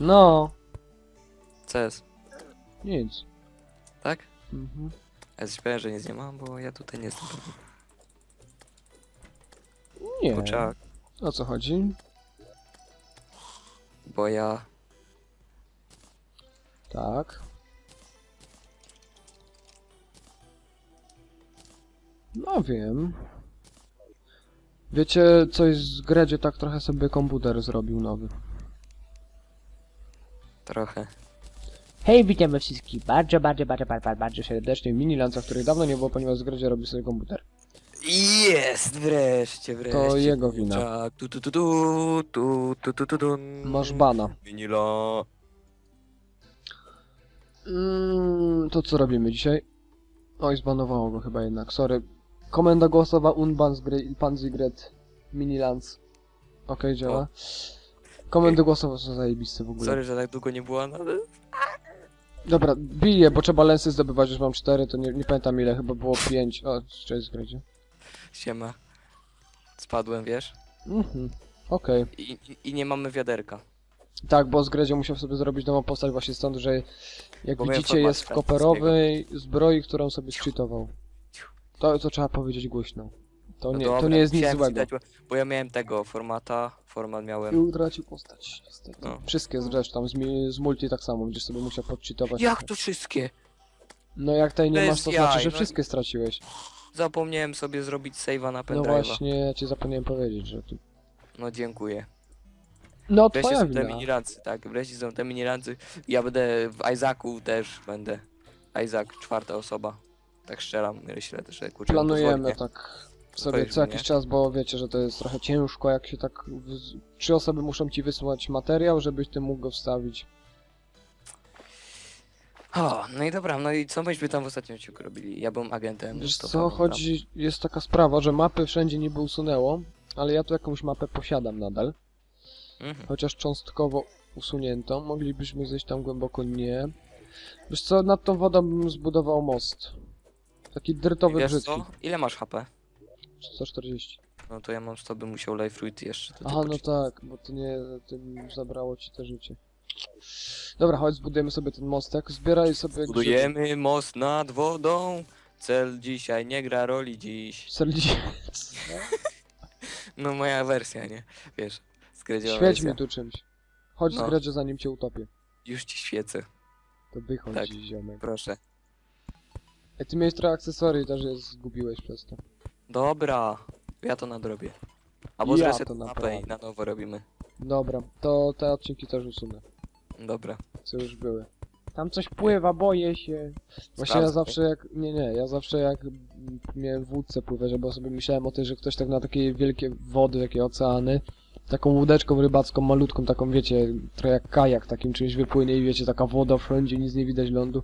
No, Co jest? nic. Tak? Mhm. Ja pewien, że nic nie ma, bo ja tutaj nie jestem. Nie. Bo trzeba, O co chodzi? bo ja... Tak. No wiem. Wiecie, coś z Gredzie tak trochę sobie komputer zrobił nowy. Trochę. Hej, witamy wszystkich bardzo, bardzo, bardzo, bardzo, bardzo serdecznie w Minilanca, których dawno nie było, ponieważ z Gredzie robi sobie komputer. Jest! Wreszcie, wreszcie. jego wina. kurczak. Tu, tu, tu, tu, tu, tu, tu, tu. Masz bana. Vinilo. Mm, to co robimy dzisiaj? Oj, zbanowało go chyba jednak, sorry. Komenda głosowa Unbanzigret Minilance. Okej, działa. Komendy głosowe są zajebiste w ogóle. Sorry, że tak długo nie było, no ale... Dobra, biję, bo trzeba lensy zdobywać, już mam cztery, to nie, nie pamiętam ile, chyba było pięć. O, cześć zgradzie. Siema. Spadłem, wiesz? Mhm, okej. I, i, I nie mamy wiaderka. Tak, bo z Gredzie musiał sobie zrobić nową postać właśnie stąd, że jak Bo miałem widzicie jest w format koperowej zbroi, którą sobie zcheatował. To, to trzeba powiedzieć głośno. To No nie, to nie jest nic musiałem złego. dać, bo ja miałem tego formata, format I miałem. utracił postać, niestety. No. Wszystkie zresztą, z, mi, z multi tak samo, będziesz sobie musiał podcheatować. Jak to wszystkie? No jak tej nie Bez masz, to jaj, znaczy, że no. wszystkie straciłeś. Zapomniałem sobie zrobić save'a na No pendrive'a. właśnie, ja ci zapomniałem powiedzieć, że tu... No dziękuję. No Wreszcie twoja są te wina. minirancy, tak, wreszcie są te minirancy. Ja będę w Isaacu też będę. Isaac, czwarta osoba. Tak strzelam, myślę, że kurczę. Planujemy tak sobie co jakiś czas, bo wiecie, że to jest trochę ciężko, jak się tak... w- Trzy osoby muszą ci wysłać materiał, żebyś ty mógł go wstawić. O, no i dobra, no i co myśmy tam w ostatnim odcinku robili? Ja byłem agentem. Wiesz to co, chodzi... Jest taka sprawa, że mapy wszędzie niby usunęło, ale ja tu jakąś mapę posiadam nadal. Mhm. chociaż cząstkowo usuniętą. Moglibyśmy zejść tam głęboko, nie. Wiesz co, nad tą wodą bym zbudował most. Taki drytowy Wiesz brzydki. co? Ile masz HP? 140. No to ja mam 100, bym musiał life fruit jeszcze. To Aha, no tak, bo to nie, tym zabrało ci to życie. Dobra, chodź, zbudujemy sobie ten mostek. Zbieraj sobie grzyby. Budujemy most nad wodą. Cel dzisiaj nie gra roli dziś. Serdziec. No moja wersja, nie? Wiesz, skredziowa Świeć wersja. mi tu czymś. Chodź No. z Gredzie, zanim cię utopię. Już ci świecę, To wychodź, Tak. ziomek. proszę. Ej, ty miałeś trochę akcesorii, też je zgubiłeś przez to. Dobra, ja to nadrobię. Albo Ja zreset to mapę naprawię. i na nowo robimy. Dobra, to te odcinki też usunę, Dobra. co już były. Tam coś pływa, boję się. Właśnie ja Sprawdzę. zawsze jak, nie, nie, ja zawsze jak mm, miałem w wódce pływać, bo sobie myślałem o tym, że ktoś tak na takie wielkie wody, takie oceany, taką łódeczką rybacką, malutką, taką wiecie, trochę jak kajak takim czymś wypłynie i wiecie, taka woda wszędzie, nic nie widać lądu.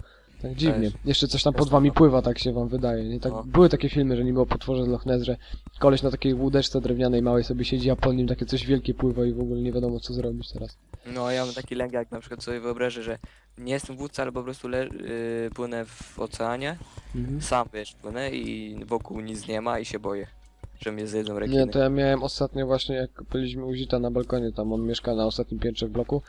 Tak dziwnie. Też. Jeszcze coś tam pod wami pływa, tak się wam wydaje, nie? Tak, No. Były takie filmy, że nie było potworze z Loch Ness, że koleś na takiej łódeczce drewnianej małej sobie siedzi, a pod nim takie coś wielkie pływa i w ogóle nie wiadomo co zrobić teraz. No ja mam taki lęk, jak na przykład sobie wyobrażę, że nie jestem w wódce, ale po prostu le- yy, płynę w oceanie. Mhm. Sam wiesz, płynę i wokół nic nie ma i się boję, że mnie zjedzą rekiny. Nie, to ja miałem ostatnio właśnie, jak byliśmy u Zita na balkonie, tam on mieszka na ostatnim piętrze w bloku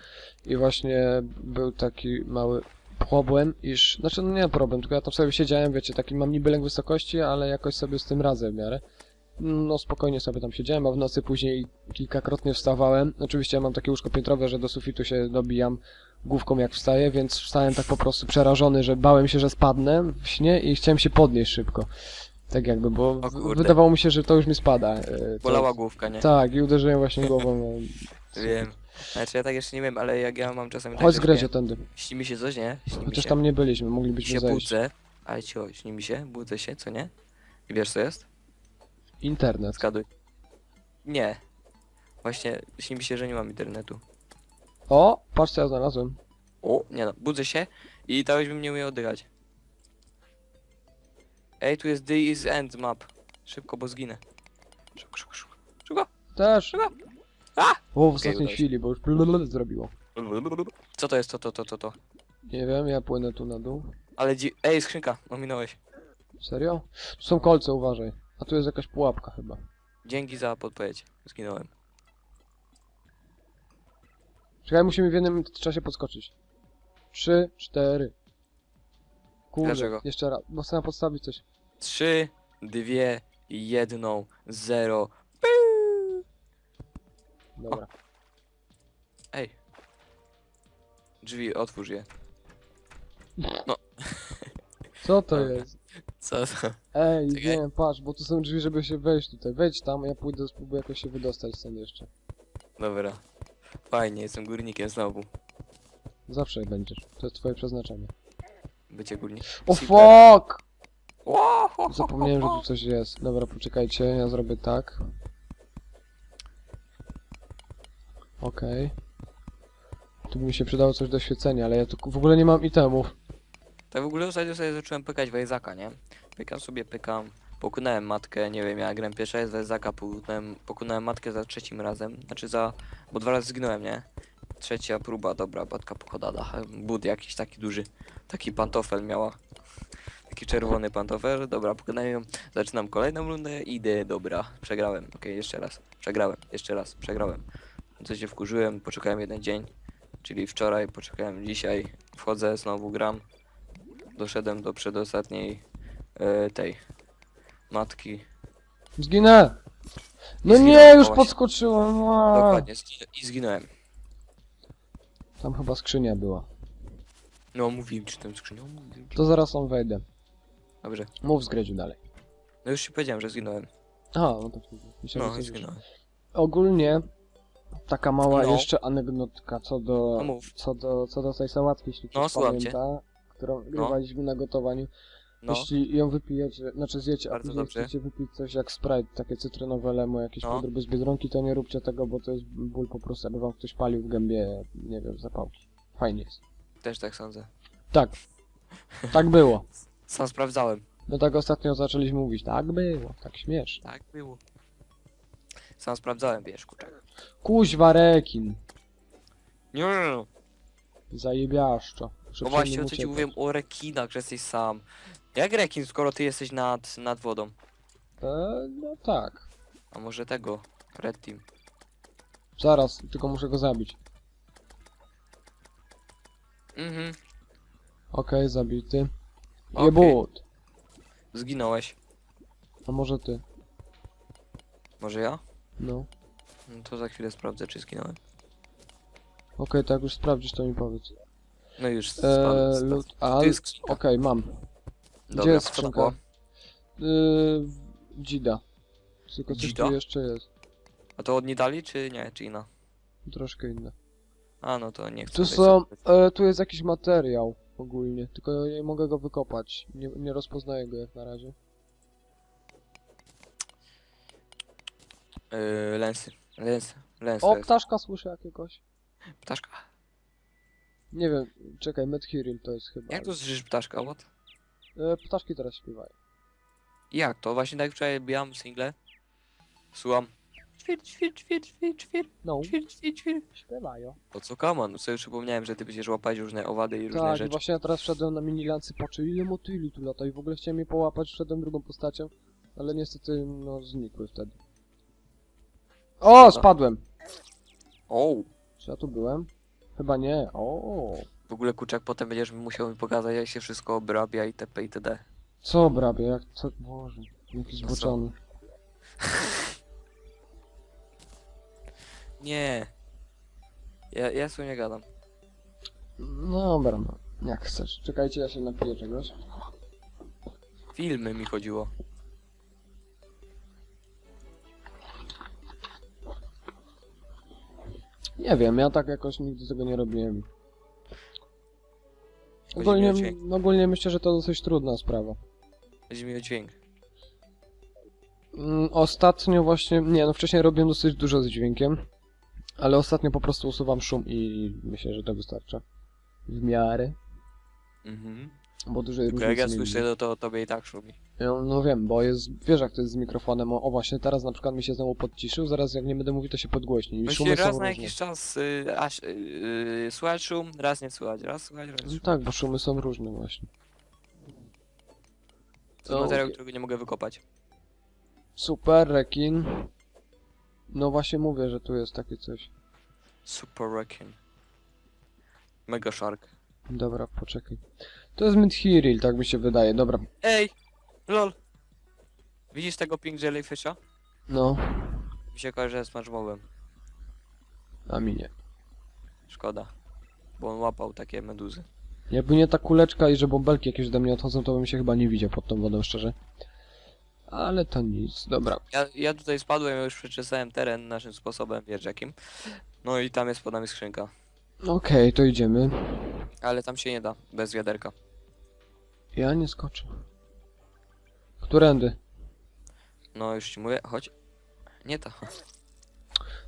i właśnie był taki mały problem, iż, znaczy no nie problem, tylko ja tam sobie siedziałem, wiecie, taki mam niby lęk wysokości, ale jakoś sobie z tym radzę w miarę. No spokojnie sobie tam siedziałem, a w nocy później kilkakrotnie wstawałem. Oczywiście ja mam takie łóżko piętrowe, że do sufitu się dobijam główką jak wstaję, więc wstałem tak po prostu przerażony, że bałem się, że spadnę w śnie i chciałem się podnieść szybko. Tak jakby, bo wydawało mi się, że to już mi spada. e, to- Bolała główka, nie? tak, i uderzyłem właśnie głową. e, Wiem. Znaczy ja tak jeszcze nie wiem, ale jak ja mam czasami Chodź tak, że mnie- tędy. Śni mi się coś, nie? Śni mi Chociaż się. tam nie byliśmy, moglibyśmy się zejść. budzę, ale cicho, śni mi się, budzę się, co nie? I wiesz co jest? Internet. Zgaduj. Nie. Właśnie śni mi się, że nie mam internetu. O, patrz co ja znalazłem. O, nie no, budzę się i już bym nie umiał oddychać. Ej, tu jest The is End map. Szybko, bo zginę. Szybko, szybko, szybko. Szybko. Też. A! O, w ostatniej udało się. chwili, bo już blablabla zrobiło. Co to jest, to, to, to, to, to? Nie wiem, ja płynę tu na dół. Ale dzi... Ej, skrzynka, ominąłeś. Serio? Tu są kolce, uważaj. A tu jest jakaś pułapka chyba. Dzięki za podpowiedź. Zginąłem. Czekaj, musimy w jednym czasie podskoczyć. Trzy, cztery. Kurde, Dlaczego? jeszcze raz, bo chcę podstawić coś. Trzy, dwie, jedną, zero. Dobra. Ej. Drzwi, otwórz je. Co to Dobra. jest? Co to? Ej, Czekaj. wiem, patrz, bo tu są drzwi, żeby się wejść tutaj. Wejdź tam, ja pójdę, spróbuję jakoś się wydostać stąd jeszcze. Dobra. Fajnie, jestem górnikiem znowu. Zawsze będziesz. To jest twoje przeznaczenie. Bycie górnik. O fuck! Zapomniałem, że tu coś jest. Dobra, poczekajcie, ja zrobię tak. Okej. Tu by mi się przydało coś do świecenia, ale ja tu w ogóle nie mam itemów. Tak w ogóle ostatnio sobie zacząłem pykać Wejzaka, nie? Pykam sobie, pykam. Pokonałem matkę, nie wiem, ja grałem pierwszy raz Wejzaka, pokonałem, pokonałem matkę za trzecim razem. Znaczy za... bo dwa razy zginąłem, nie? Trzecia próba, dobra, matka pochodada. Bud jakiś taki duży. Taki pantofel miała. Taki czerwony pantofel. Dobra, pokonałem ją. Zaczynam kolejną rundę. Idę, dobra. Przegrałem. Okej, jeszcze raz. Przegrałem. Jeszcze raz. Przegrałem. Co się wkurzyłem, poczekałem jeden dzień. Czyli wczoraj, poczekałem dzisiaj. Wchodzę, znowu gram. Doszedłem do przedostatniej e, tej matki. Zginę! No nie, już podskoczyłem. aaa. Dokładnie, zgi- i zginąłem. Tam chyba skrzynia była. No, mówiłem ci tym skrzynią. Mówiłem ci. To zaraz tam wejdę. Dobrze. Mów z Gredziu dalej. No już ci powiedziałem, że zginąłem. Aha, no to myślałem, No, że coś zginąłem. Ogólnie taka mała No. jeszcze anegdotka co do, No mów. co do co do tej sałatki, jeśli No, ktoś słucham cię. pamięta, którą grywaliśmy na gotowaniu. No, Jeśli ją wypijecie, znaczy zjecie, a Bardzo później dobrze. chcecie wypić coś jak Sprite, takie cytrynowe lemo, jakieś No. podróby z Biedronki, to nie róbcie tego, bo to jest ból po prostu, aby wam ktoś palił w gębie, nie wiem, zapałki. Fajnie jest. też tak sądzę. Tak. Tak było. Sam sprawdzałem. No tak ostatnio zaczęliśmy mówić, tak było, tak śmiesz. Tak było. Sam sprawdzałem, wiesz, kurczak. Kuźwa rekin, Nie, zajebiaszczo. Muszę No przed właśnie, o co ci uciekać. mówiłem o rekinach, że jesteś sam. Jak rekin, skoro ty jesteś nad, nad wodą? E, no tak. A może tego? Red Team. Zaraz, tylko muszę go zabić. Mhm. Okej, zabity. Okej. Jebut. Zginąłeś. A może ty? Może ja? No. No to za chwilę sprawdzę, czy zginąłem. Okej, tak już sprawdzisz, to mi powiedz. No już Eee, spadł. loot Tu al. Okej, mam. Dobra, jest co to skrzynka? było? Yy, Dzida. Tylko coś Dzida? tu jeszcze jest. A to od Nidali, czy nie? Czy inna? Troszkę inne. A, no to nie chcę. Tu tej są, sobie- e, tu jest jakiś materiał ogólnie, tylko ja nie mogę go wykopać. Nie, nie rozpoznaję go jak na razie. Yy, lensy. Lensy. Lensy. O, ptaszka słyszę jakiegoś. Ptaszka. Nie wiem, czekaj, Medhiril to jest chyba. Jak to zżysz ptaszka? What? E, ptaszki teraz śpiewają. Jak to? Właśnie tak wczoraj bijam single. Słucham. Ćwir, ćwir, ćwir, ćwir, ćwir, No, ćwir, ćwir, ćwir. śpiewają. Po co kaman? No sobie już przypomniałem, że ty będziesz łapać różne owady i różne Tak, i rzeczy. właśnie ja teraz wszedłem na minilancy, patrzę ile motyli tu lata i w ogóle chciałem je połapać, wszedłem drugą postacią, ale niestety, no, znikły wtedy. O, spadłem! O! Czy ja tu byłem? Chyba nie. O, W ogóle kurczak potem będziesz musiał mi pokazać jak się wszystko obrabia itp. itd. co brabie, jak, co, boże, jakiś No co? zboczony. Nie. Ja, ja sobie nie gadam. No dobra, no, jak chcesz. Czekajcie, ja się napiję czegoś. Filmy mi chodziło. Nie wiem, ja tak jakoś nigdy tego nie robiłem. Chodzi mi Ogólnie, o dźwięk. ogólnie myślę, że to dosyć trudna sprawa. Chodzi mi o dźwięk. Mm, Ostatnio właśnie, nie no wcześniej robiłem dosyć dużo z dźwiękiem, ale ostatnio po prostu usuwam szum i myślę, że to wystarcza. W miarę, Mhm. Bo dużej Tylko jak ja nie słyszę, widzę. to, to tobie i tak szumi. No, no wiem, bo jest, wiesz jak to jest z mikrofonem, o, o właśnie teraz na przykład mi się znowu podciszył, zaraz jak nie będę mówił to się podgłośni i Myślę, szumy są raz różne. na jakiś czas y, aż, y, y, słychać szum, raz nie słychać, raz słychać, raz No słychać. tak, bo szumy są różne właśnie. To jest materiał, którego nie mogę wykopać. Super, rekin. No właśnie mówię, że tu jest takie coś. Super Reckon. Mega Shark. Dobra, poczekaj. To jest Midhiril, tak mi się wydaje. Dobra. Ej! Lol! Widzisz tego Pink Jellyfisha? No, Mi się kojarzy z SpongeBobem. a mi nie. Szkoda. Bo on łapał takie meduzy. Jakby nie ta kuleczka i że bąbelki jakieś ode mnie odchodzą, to bym się chyba nie widział pod tą wodą, szczerze. Ale to nic, dobra. Ja, ja tutaj spadłem, ja już przeczesałem teren naszym sposobem, wiesz jakim. No i tam jest pod nami skrzynka. Okej, to idziemy. Ale tam się nie da, bez wiaderka. Ja nie skoczę. Którędy? No już ci mówię, chodź. Nie to.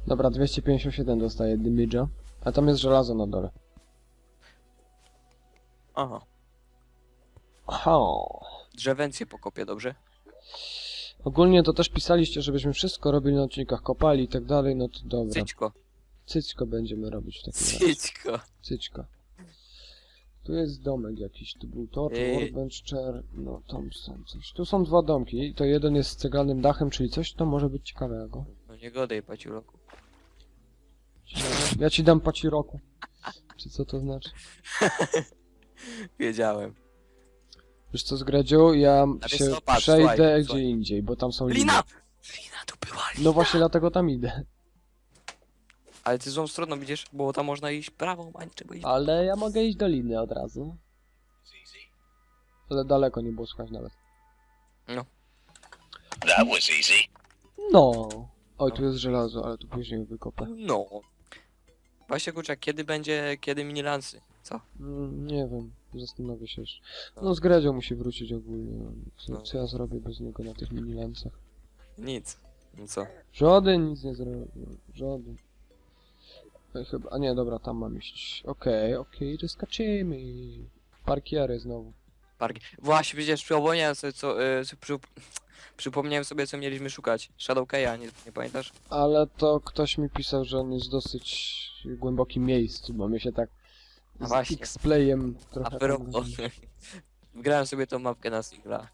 Dobra, 257 dostaje damage'a. A tam jest żelazo na dole. Aha. Aha. Drzewencję pokopię, dobrze? Ogólnie to też pisaliście, żebyśmy wszystko robili na odcinkach, kopali i tak dalej, no to dobra. Cyćko. Cycko będziemy robić w takim razie. Cyćko. Cycka. Tu jest domek jakiś, tu był Torch, Ej. Workbench, Chair, no tam są coś. Tu są dwa domki, to jeden jest z ceglanym dachem, czyli coś to może być ciekawego. No nie godaj paciuroku. Ja ci dam paciroku. Czy co to znaczy? Wiedziałem. Wiesz co, Zgradziu, ja wiesz się przejdę słuchaj, gdzie słuchaj. indziej, bo tam są liny. Lina! Lina tu była, lina. No właśnie dlatego tam idę. Ale ty złą stroną widzisz, bo tam można iść prawą, a nie trzeba iść. Ale ja mogę iść do liny od razu. Ale daleko nie było słychać nawet. That was easy. No. Oj, tu jest żelazo, ale tu później wykopę. No. Właśnie kurczak, kiedy będzie, kiedy minilansy? Co? Mm, Nie wiem, zastanowię się jeszcze. No z Gredzią musi wrócić ogólnie. Co, No. co ja zrobię bez niego na tych minilancach? Nic. No co? Żaden nic nie zrobię. Żaden. Chyba, a nie, dobra, tam mam iść. Okej, okej, to skaczymy. Parkiery znowu. Parki. Właśnie, przecież przypomniałem sobie co, y, co- przy, przypomniałem sobie co mieliśmy szukać. Shadow Keya, nie, nie pamiętasz? Ale to ktoś mi pisał, że on jest w dosyć głębokim miejscu, bo my się tak A z właśnie. X-Playem A trochę... tam- propos. Wgrałem sobie tą mapkę na singla.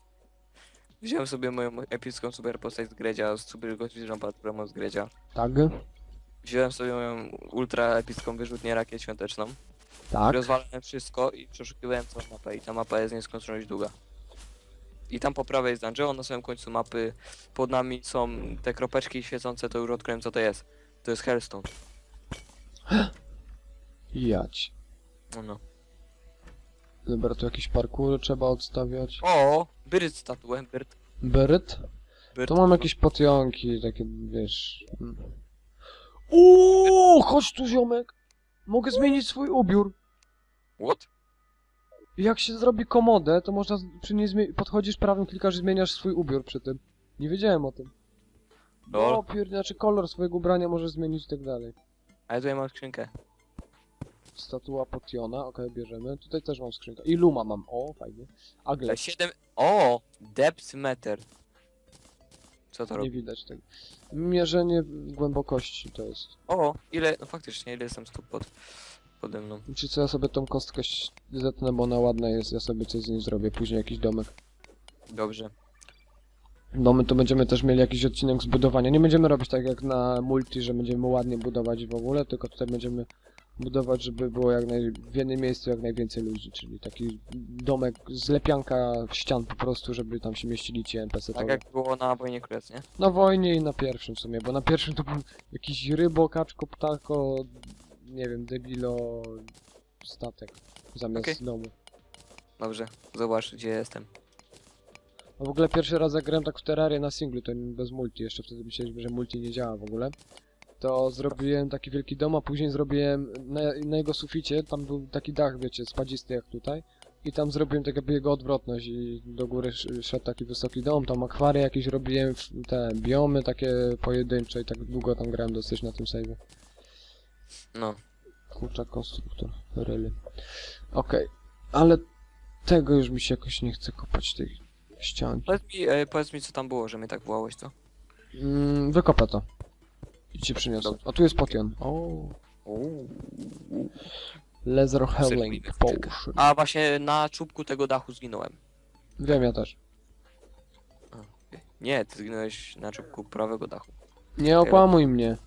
Wziąłem sobie moją epicką super postać z Gredzia, z super kosmiczną platformą z Gredzia. Tak, Wziąłem sobie moją ultra epicką wyrzutnię rakiet świąteczną. tak. Rozwalałem wszystko i przeszukiwałem całą mapę i ta mapa jest nieskończoność długa. I tam po prawej jest dungeon, na samym końcu mapy pod nami są te kropeczki świecące, to już odkryłem co to jest. To jest Hellstone. Jać. No, no. Dobra, tu jakiś parkour trzeba odstawiać. O, Byrt statuę. Byrt? Byrt. Tu mam jakieś potionki, takie, wiesz... mm. Uuu, chodź tu ziomek! Mogę zmienić swój ubiór. What? Jak się zrobi komodę, to można z- przy niej zmie- podchodzisz prawym, klikasz i zmieniasz swój ubiór przy tym. Nie wiedziałem o tym. Lol. No, pier... znaczy kolor swojego ubrania możesz zmienić i tak dalej. A ja tutaj mam skrzynkę. Statua potiona, okej, bierzemy. Tutaj też mam skrzynkę. I luma mam, o, fajnie. Agle, 7... O! Depth meter. Co to nie robi? widać tego. Mierzenie głębokości to jest. O! Ile... No faktycznie, ile jestem stóp pod... Pode mną. Czy co, ja sobie tą kostkę ś- zetnę, bo ona ładna jest, ja sobie coś z niej zrobię, później jakiś domek. Dobrze. Bo my tu będziemy też mieli jakiś odcinek z budowania. Nie będziemy robić tak jak na multi, że będziemy ładnie budować w ogóle, tylko tutaj będziemy budować, żeby było jak naj... w jednym miejscu jak najwięcej ludzi, czyli taki domek z lepianka ścian po prostu, żeby tam się mieścili ci NPC. Tak jak było na wojnie królec, nie? Na wojnie i na pierwszym w sumie, bo na pierwszym to był jakiś rybo, kaczko, ptako, nie wiem, debilo, statek zamiast Okej. domu. Dobrze. Zobacz, gdzie jestem. No w ogóle pierwszy raz jak grałem tak w Terrarię na singlu, to bez multi, jeszcze wtedy myśleliśmy, że multi nie działa w ogóle. To zrobiłem taki wielki dom, a później zrobiłem na, na jego suficie, tam był taki dach, wiecie, spadzisty jak tutaj. I tam zrobiłem tak jakby jego odwrotność i do góry sz- szedł taki wysoki dom, tam akwary jakieś robiłem, te biomy takie pojedyncze i tak długo tam grałem dosyć na tym save'ie. No. Kurczak konstruktor, ryly. Okej, ale tego już mi się jakoś nie chce kopać tej ścianki. Powiedz mi, e, powiedz mi co tam było, że mnie tak wołałeś, co? Mm, wykopę to. I ci przyniosę. O, tu jest potion. O, Leather Serwimy Potion. A właśnie na czubku tego dachu zginąłem. Wiem, ja też. Nie, ty zginąłeś na czubku prawego dachu. Nie okłamuj mnie.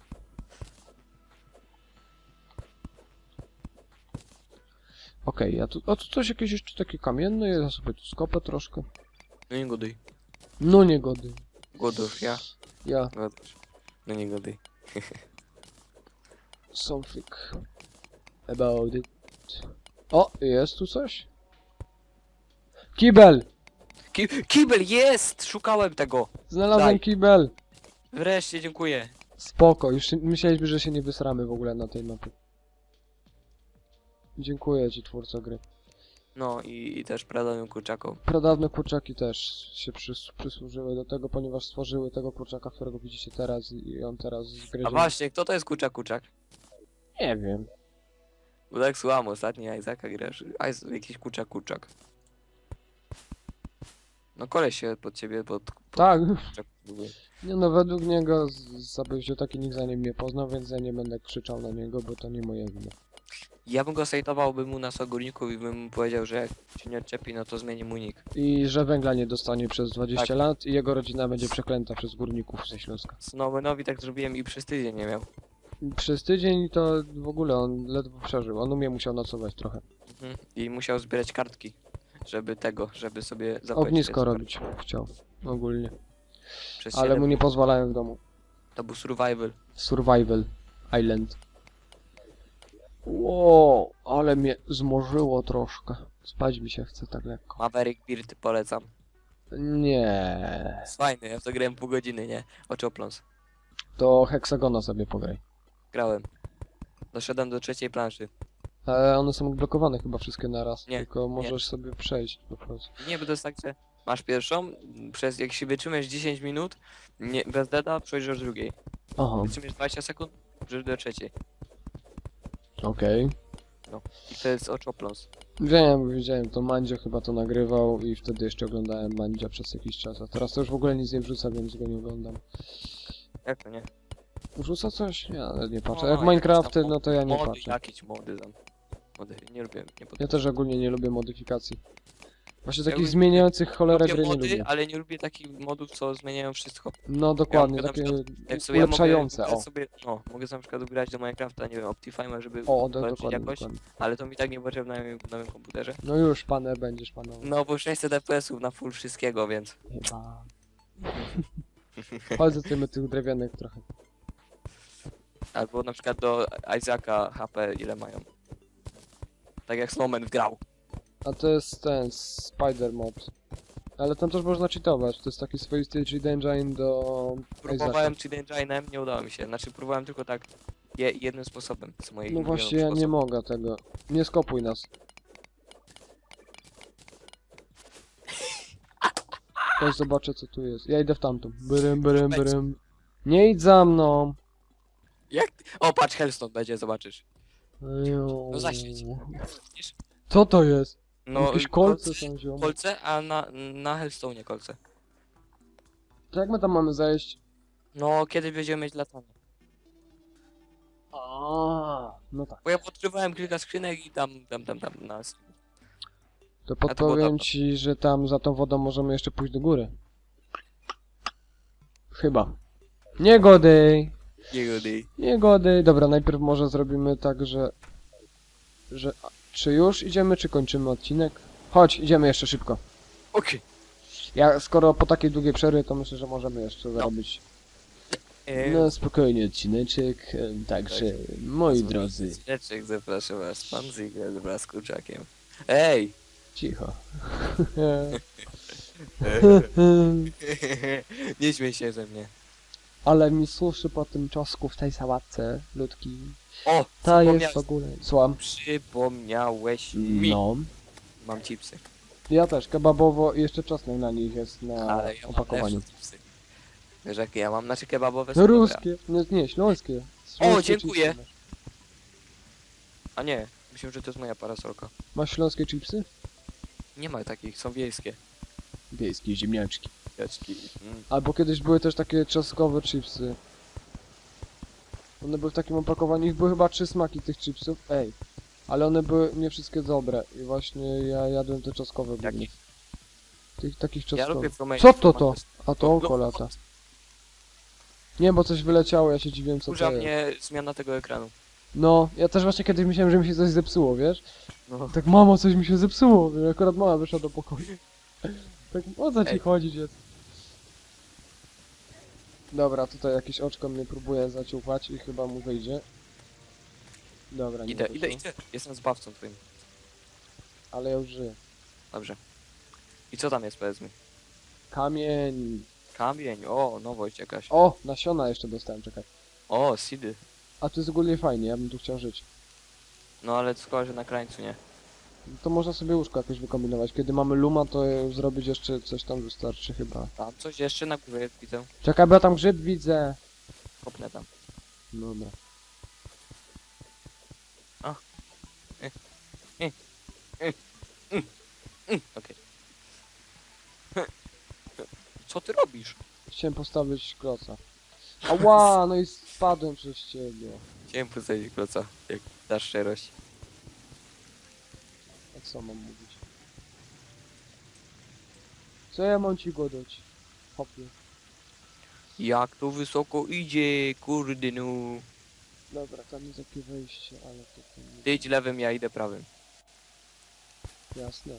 Okej, ja tu, a tu coś jakieś jeszcze takie kamienne, ja sobie tu skopę troszkę. No nie goduj. No nie gody. Godusz, ja. Ja, Godusz. No nie goduj. Something about it. O, jest tu coś? Kibel! Ki kibel jest! Szukałem tego! Znalazłem Daj. kibel! Wreszcie, dziękuję. Spoko, już się- myśleliśmy, że się nie wysramy w ogóle na tej mapie. Dziękuję ci, twórco gry. No i, i też pradawnym kurczakom. Pradawne kurczaki też się przys przysłużyły do tego, ponieważ stworzyły tego kurczaka, którego widzicie teraz i on teraz zgryzie. A właśnie, kto to jest kurczak kurczak? Nie wiem. Bo tak słucham ostatnio Isaaca grasz. Is jakiś kurczak kurczak. No koleś się pod ciebie pod, pod Tak, kurczak próbuje. nie no, według niego Zabywcio taki nikt zanim mnie poznał, więc ja nie będę krzyczał na niego, bo to nie moje wina. Ja bym go sejtowałbym mu na Sogórniku i bym mu powiedział, że jak się nie odczepi, no to zmieni mu nick. I że węgla nie dostanie przez 20 Tak. lat i jego rodzina będzie przeklęta przez górników ze Śląska. Snowmanowi tak zrobiłem i przez tydzień nie miał. Przez tydzień to w ogóle on ledwo przeżył. On u mnie musiał nocować trochę. Mhm. I musiał zbierać kartki, żeby tego, żeby sobie zapłacić. Ognisko robić chciał. Ogólnie. Przez Ale mu nie pozwalałem w domu. To był survival. Survival Island. Wow, ale mnie zmorzyło troszkę. Spać mi się chce tak lekko. Maverick Beard polecam. Nie. Jest fajny, ja w to grałem pół godziny, nie? Oczopląs. To heksagona sobie pograj. Grałem. Doszedłem do trzeciej planszy. Ale one są odblokowane chyba wszystkie naraz. Nie, Tylko możesz sobie przejść po prostu. Nie, bo to jest tak, że masz pierwszą, przez jak się wytrzymasz 10 minut, nie, bez deda przejdziesz do drugiej. Aha, Wytrzymasz 20 sekund, przejdziesz do trzeciej. Okej. I to jest oczopląs. Wiem, widziałem, to Mandzio chyba to nagrywał i wtedy jeszcze oglądałem Mandzia przez jakiś czas, a teraz to już w ogóle nic nie wrzuca, więc go nie oglądam. Jak to nie? Wrzuca coś? Ja ale nie patrzę. O, Jak jakieś Minecrafty, tam no to ja nie Mody, patrzę. jakieś mody tam. Mody, nie lubię, nie podoba. Ja też ogólnie nie lubię modyfikacji. Właśnie takich lubię- zmieniających cholerę lubię gry nie mody, lubię. ale nie lubię takich modów, co zmieniają wszystko. No dokładnie, mogę na takie Jak sobie ja ulepszające, mogę, mogę o. sobie, no, mogę na przykład grać do Minecrafta, nie wiem, Optifine'a, żeby O, do, dokładnie, jakoś, dokładnie. ale to mi tak nie potrzebne na moim nowym komputerze. No już, panę będziesz panował. No, bo 600 FPS-ów na full wszystkiego, więc... Chyba. Chodź z tych drewnianych trochę. Albo na przykład do Isaaca HP ile mają. Tak jak Snowman grał. A to jest ten, Spider Mod. Ale tam też można cheatować, to jest taki swoisty cheat engine do Próbowałem cheat engine'em, nie udało mi się. Znaczy próbowałem tylko tak je, jednym sposobem. Z mojej No właśnie, ja nie mogę tego. Nie skopuj nas. Też zobaczę co tu jest. Ja idę w tamtą. Brym, brym, brym. Nie idź za mną. O, patrz, Hellstone będzie, zobaczysz. No zaświeć. Widzisz? Co to jest? No, Jakieś kolce są ziom. Kolce, a na, na Hellstone kolce. To jak my tam mamy zejść? No, kiedy będziemy mieć latanie? A, no tak. Bo ja podkrywałem kilka skrzynek i tam, tam, tam, tam, nas. To było podpowiem ci, że tam za tą wodą możemy jeszcze pójść do góry. Chyba. Nie godej. Judy. Nie gody. Dobra, najpierw może zrobimy tak, że... Że... Czy już idziemy, czy kończymy odcinek? Chodź, idziemy jeszcze szybko. Okej. Ja, skoro po takiej długiej przerwie, to myślę, że możemy jeszcze zrobić Okay. no spokojnie odcineczek. em, Także, moi drodzy, Rzeczek, zapraszam was, pan Ziegler wraz z kurczakiem. Ej! cicho. Nie śmiej się ze mnie. Ale mi suszy po tym czosku w tej sałatce, ludki. O! To jest w ogóle... Słucham? Przypomniałeś mi. No. Mam chipsy. Ja też, kebabowo i jeszcze czosnek na nich jest na Ale ja mam opakowaniu. lepsze chipsy. Wiesz jakie ja mam? Znaczy kebabowe No są dobre. ruskie, nie, nie, śląskie. Śląskie dziękuję. chipsy masz. A nie, myślę, że to jest moja parasolka. Masz śląskie chipsy? Nie ma takich, są wiejskie. Wiejskie ziemniaczki. Mm. Albo kiedyś były też takie czosnkowe chipsy. One były w takim opakowaniu, ich były chyba trzy smaki tych chipsów. Ej. Ale one były nie wszystkie dobre i właśnie ja jadłem te czosnkowe głównie. Jakich? Tych takich Ja lubię. Co to to? A to oko lata. Nie, bo coś wyleciało, ja się dziwiłem co Kurza to jest. mnie zmiana tego ekranu. No, ja też właśnie kiedyś myślałem, że mi się coś zepsuło, wiesz? No. Tak mamo, coś mi się zepsuło, akurat mama wyszła do pokoju. Tak, o co ci Ej. chodzi, dziecko? Dobra, tutaj jakieś oczko mnie próbuje zaciupać i chyba mu wyjdzie. Dobra, nie Idę, wyszło. idę, idę. Jestem zbawcą twoim. Ale ja już żyję. Dobrze. I co tam jest, powiedz mi? Kamień. Kamień, o, nowość jakaś. O, nasiona jeszcze dostałem, czekaj. O, seedy. A to jest ogólnie fajnie, ja bym tu chciał żyć. No ale tylko, że na krańcu nie. To można sobie łóżko jakoś wykombinować. Kiedy mamy luma, to zrobić jeszcze coś tam wystarczy chyba. Tam coś jeszcze na górze widzę. Czekaj, bo ja tam grzyb widzę. Kopnę tam. Dobra. Okej. Co ty robisz? Chciałem postawić kloca. Ała, no i spadłem przez ciebie. Chciałem postawić kloca, jak dasz szczerość. Co mam mówić? Co ja mam ci godać? Hopie. Jak to wysoko idzie, kurde no. Dobra, tam jest takie wejście, ale to tam. Ty idź lewym, ja idę prawym. Jasne.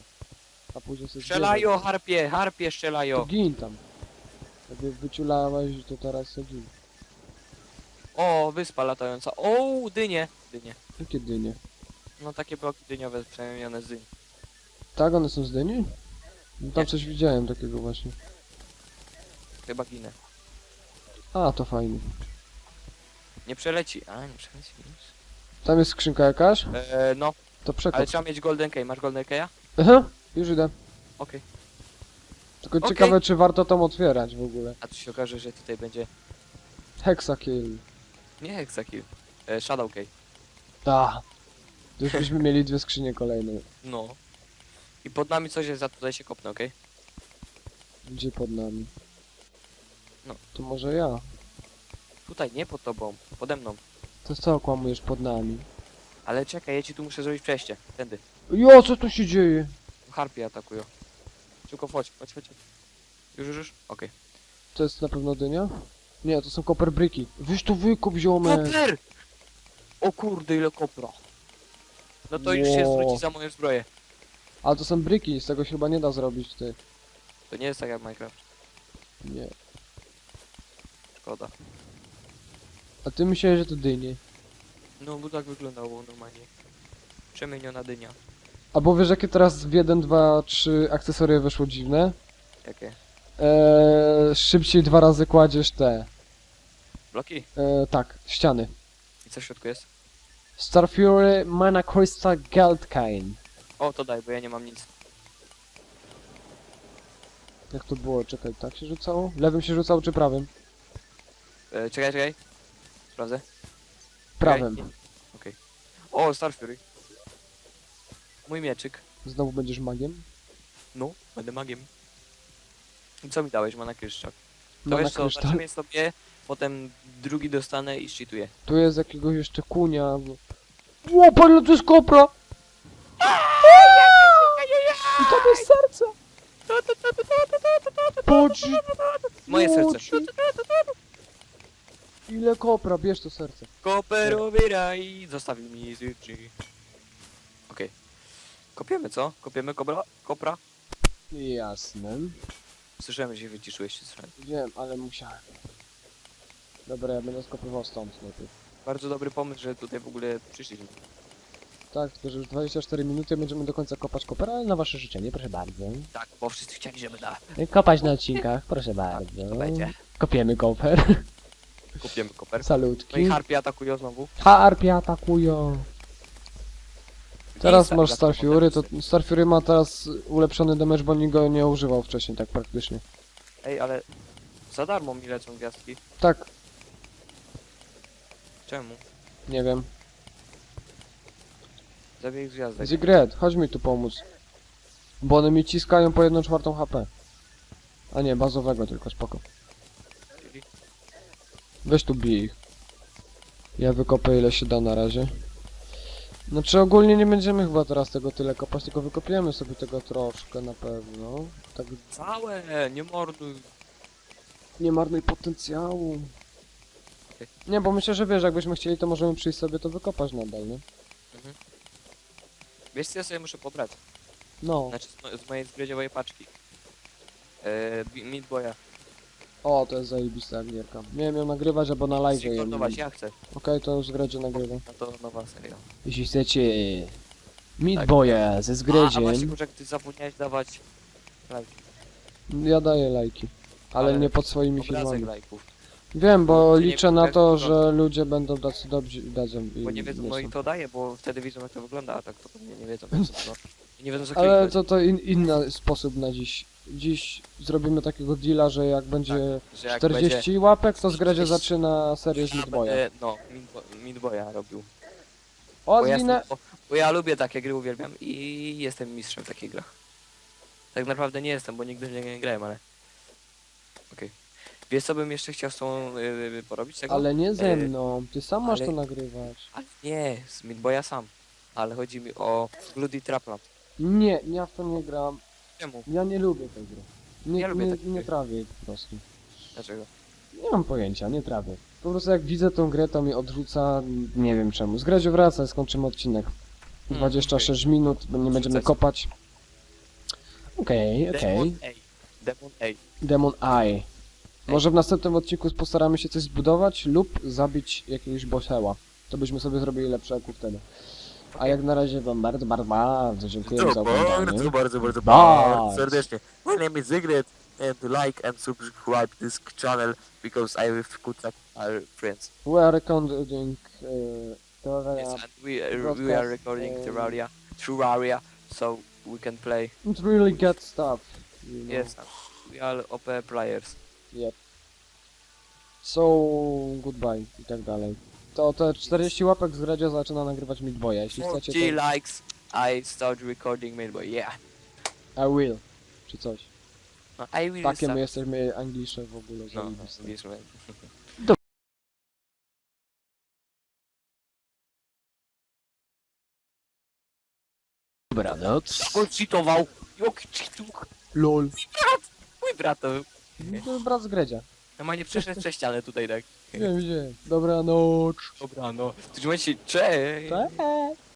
A później sobie Strzelajo, harpie, harpie To strzelajo. gin tam. Jakby wyciulałeś, to teraz se gin. O, wyspa latająca. O, dynie. Dynie. Jakie dynie? No takie bloki dyniowe przemienione z dyń. Tak, one są z dyni? No tam Nie. coś widziałem takiego właśnie. Chyba ginę. A, to fajnie. Nie przeleci. A, nie przeleci. nic. Tam jest skrzynka jakaś? Eee, no, To ale przekop. trzeba mieć golden key. Masz golden key'a? Aha, już idę. Okej. Tylko Okej. ciekawe, czy warto tam otwierać w ogóle. A tu się okaże, że tutaj będzie... Hexakill. Nie hexakill. E, shadow key. Da. To już byśmy mieli dwie skrzynie kolejne. No. I pod nami coś jest, a tutaj się kopnę, okej? Gdzie pod nami? No. To może ja. Tutaj, nie pod tobą. Pode mną. To co okłamujesz pod nami? Ale czekaj, ja ci tu muszę zrobić przejście. Tędy. Jo, co tu się dzieje? Harpie atakują. Tylko chodź, chodź, chodź. chodź. Już, już, już? Okej. To jest na pewno dynia? Nie, to są copper bricki. Weź tu wykup ziomek. Koper! O kurde, ile kopra. No to już się zwróci za moją zbroję. Ale to są bricki, z tego się chyba nie da zrobić ty. To nie jest tak jak Minecraft. Nie. Szkoda. A ty myślałeś, że to dynie. No, bo tak wyglądało normalnie. Przemieniona dynia. Albo wiesz, jakie teraz w 1, 2, 3 akcesoria wyszło dziwne? Jakie? Eee, szybciej dwa razy kładziesz te. Bloki? Eee, tak, ściany. I co w środku jest? Star Fury, Mana Crystal, Geldkine. O, to daj, bo ja nie mam nic. Jak to było? Czekaj, tak się rzucało? Lewym się rzucało czy prawym? E, czekaj, czekaj. Sprawdzę. Prawym. Okej. Okej. O, Star Fury. Mój mieczyk. Znowu będziesz magiem? No, będę magiem. I co mi dałeś, ma na kryszczak? To Mana wiesz co, zaczynamy sobie, potem drugi dostanę i szczytuję. Tu jest jakiegoś jeszcze kunia. bo- Ło, pan, to jest kopra! I tam jest serce! Patrz! Moje serce. Ile kopra, bierz to serce. Koperowy raj zostawił mi zyczy. Okej. Kopiemy, co? Kopiemy kobra? Kopra? Jasne. Słyszałem, że się wyciszyłeś się strony. Wiem, ale musiałem. Dobra, ja będę skopywał stąd lepiej. Bardzo dobry pomysł, że tutaj w ogóle przyszliśmy. Tak, tylko że już 24 minuty będziemy do końca kopać kopera, ale na wasze życzenie, proszę bardzo. Tak, bo wszyscy chcieli, żeby da. Kopać na odcinkach, proszę bardzo. To będzie. Kopiemy koper. Kopiemy koper. No i Salutki. harpie atakują znowu. Harpie atakują. Teraz masz za- Star za- Fury, to Star Fury ma teraz ulepszony damage, bo nikt go nie używał wcześniej, tak praktycznie. Ej, ale za darmo mi lecą gwiazdki. Tak, Czemu? nie wiem. Zabieg gwiazdek. Zigred, chodź mi tu pomóc. Bo one mi ciskają po 1 czwartą HP. A nie, bazowego tylko, spoko. Weź tu bij ich. Ja wykopię ile się da na razie. Znaczy ogólnie nie będziemy chyba teraz tego tyle kopać, tylko wykopiemy sobie tego troszkę na pewno. Tak Całe, nie morduj. nie marnuj potencjału. Okej. Nie, bo myślę, że wiesz, jakbyśmy chcieli, to możemy przyjść sobie to wykopać nadal, nie? Mhm. Wiesz co ja sobie muszę pobrać? No. Znaczy z, mo- z mojej zgredziowej paczki. Eee, Meat Boya. O, to jest zajebista gierka. Miałem ją nagrywać, albo na live ją. Zrekordować, Okej, ja chcę. to zgredzie nagrywam. No to nowa seria. Jeśli chcecie Meat Tak. Boya ze A, a właśnie zgredziem, kurczak, ty zapomniałeś dawać lajki. ja daję lajki. Ale, Ale nie pod swoimi Obrazek filmami. lajków. Wiem, bo nie liczę na to, dużo? że ludzie będą tacy dobrzy dadzą i Bo nie wiedzą, no są. i to daje, bo wtedy widzą jak to wygląda, a tak to pewnie nie wiedzą. I nie wiedzą co Ale kliknąć, to to in, inny sposób na dziś. Dziś zrobimy takiego deala, że jak będzie że jak 40 łapek, to zgredzie 40 zaczyna serię z będzie, Meat Boya. będę, no, Meat Bo- Meat Boya robił. O, Bo ja, zwinę! jestem, bo, bo ja lubię takie gry, uwielbiam i jestem mistrzem w takich grach. Tak naprawdę nie jestem, bo nigdy w nie nie grałem, ale... Okej. Wiesz co bym jeszcze chciał z tą yy, porobić tego? Ale nie ze mną, ty sam masz ale- to nagrywać. Ale nie, z Meat Boya sam. Ale chodzi mi o Bloody Trapland. Nie, ja w to nie gram. Czemu? Ja nie lubię tej gry. Nie, Ja lubię nie, takie nie gry. trawię jej po prostu. Dlaczego? Nie mam pojęcia, nie trawię. Po prostu jak widzę tą grę, to mi odrzuca, nie wiem czemu. Z Gredziu wraca, skończymy odcinek. Hmm, 26 minut, bo nie będziemy kopać. Okej, okej. Demon A. Demon A. Demon Eye. Może w następnym odcinku postaramy się coś zbudować lub zabić jakiegoś bossela. To byśmy sobie zrobili lepszego wtedy. A jak na razie wam bardzo, bardzo, bardzo dziękuję za oglądanie. bardzo, bardzo, bardzo, Bardzo. serdecznie. My name is Zygret and like and subscribe this channel because I with Kutak are friends. We are recording uh, Terraria. Yes, and we, are- we are recording um, Terraria, Terraria, so we can play. It really get stuff. You know. Yes, we are OP players. So, goodbye i tak dalej. To te 40 łapek z Gredzia zaczyna nagrywać Midboya. Jeśli chcecie 40 to likes, I start recording Midboy. Yeah. I will. Czy coś. No, I will Takie start. my jesteśmy Anglisze w ogóle. No, zajebiste. this man. Dobranoc. On cheatował! Jaki cheatuk! LOL. Mój brat to był. To jest brat z Gredzia. Normalnie przeszedł przez ścianę tutaj, tak? Wiem, gdzie. Dobranoc. Dobra, no. Trzymajcie się, cześć! Cześć.